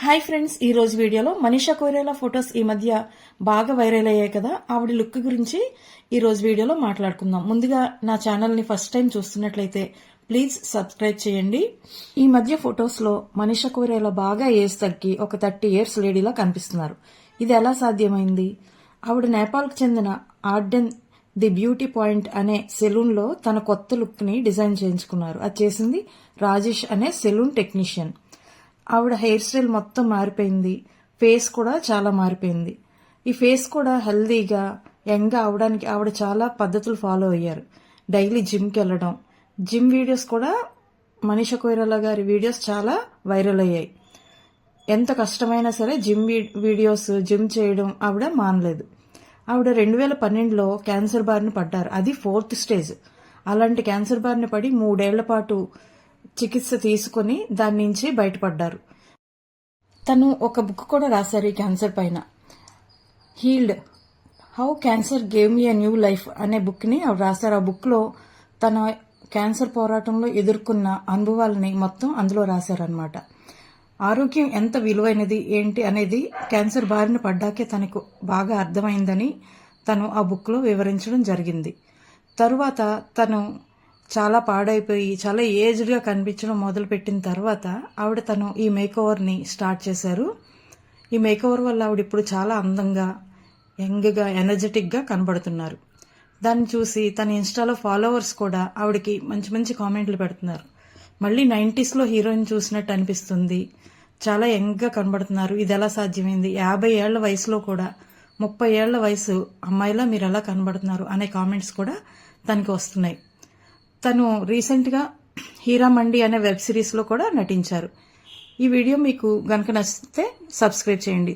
Hi friends ఈ రోజు వీడియోలో మనీషా కొయిరేలా ఫొటోస్ ఈ మధ్య బాగా వైరల్ అయ్యాయి కదా ఆవిడ లుక్ గురించి ఈ రోజు వీడియోలో మాట్లాడుకుందాం. ముందుగా నా ఛానల్ని ఫస్ట్ టైం చూస్తున్నట్లయితే ప్లీజ్ సబ్స్క్రైబ్ చేయండి. ఈ మధ్య ఫొటోస్లో మనీషా కొయిరేలా బాగా ఏజ్ తగ్గి ఒక థర్టీ ఇయర్స్ లేడీలా కనిపిస్తున్నారు. ఇది ఎలా సాధ్యమైంది? ఆవిడ నేపాల్కు చెందిన ఆర్డెన్ ది బ్యూటీ పాయింట్ అనే సెలూన్లో తన కొత్త లుక్ని డిజైన్ చేయించుకున్నారు. అది చేసింది రాజేష్ అనే సెలూన్ టెక్నీషియన్. ఆవిడ హెయిర్ స్టైల్ మొత్తం మారిపోయింది. ఫేస్ కూడా చాలా మారిపోయింది. ఈ ఫేస్ కూడా హెల్దీగా యంగ్గా అవడానికి ఆవిడ చాలా పద్ధతులు ఫాలో అయ్యారు. డైలీ జిమ్కి వెళ్ళడం. జిమ్ వీడియోస్ కూడా మనీషా కొయిరాలా గారి వీడియోస్ చాలా వైరల్ అయ్యాయి. ఎంత కష్టమైనా సరే జిమ్ వీ- వీడియోస్ జిమ్ చేయడం ఆవిడ మానలేదు. ఆవిడ రెండు వేల పన్నెండులో క్యాన్సర్ బారిన పడ్డారు. అది ఫోర్త్ స్టేజ్. అలాంటి క్యాన్సర్ బారిన పడి మూడేళ్ళ పాటు చికిత్స తీసుకొని దాని నుంచి బయటపడ్డారు. తను ఒక బుక్ కూడా రాశారు ఈ క్యాన్సర్ పైన. Healed how cancer gave me new life అనే బుక్ని ఆవిడ రాశారు. ఆ బుక్లో తన క్యాన్సర్ పోరాటంలో ఎదుర్కొన్న అనుభవాలని మొత్తం అందులో రాశారనమాట ఆరోగ్యం ఎంత విలువైనది ఏంటి అనేది క్యాన్సర్ బారిన పడ్డాకే తనకు బాగా అర్థమైందని తను ఆ బుక్లో వివరించడం జరిగింది. తరువాత తను చాలా పాడైపోయి చాలా ఏజ్డ్గా కనిపించడం మొదలుపెట్టిన తర్వాత ఆవిడ తను ఈ మేకోవర్ని స్టార్ట్ చేశారు. ఈ మేకోవర్ వల్ల ఆవిడ ఇప్పుడు చాలా అందంగా యంగ్గా ఎనర్జెటిక్గా కనబడుతున్నారు. దాన్ని చూసి తన ఇన్స్టాలో ఫాలోవర్స్ కూడా ఆవిడకి మంచి మంచి కామెంట్లు పెడుతున్నారు. మళ్ళీ నైంటీస్లో హీరోయిన్ చూసినట్టు అనిపిస్తుంది. చాలా యంగ్గా కనబడుతున్నారు. ఇది ఎలా సాధ్యమైంది? యాభై ఏళ్ళ వయసులో కూడా ముప్పై ఏళ్ళ వయసు అమ్మాయిలా మీరు ఎలా కనబడుతున్నారు? అనే కామెంట్స్ కూడా తనకి వస్తున్నాయి. తను రీసెంట్గా హీరా మండి అనే వెబ్ సిరీస్లో కూడా నటించారు. ఈ వీడియో మీకు గనక నచ్చితే సబ్స్క్రైబ్ చేయండి.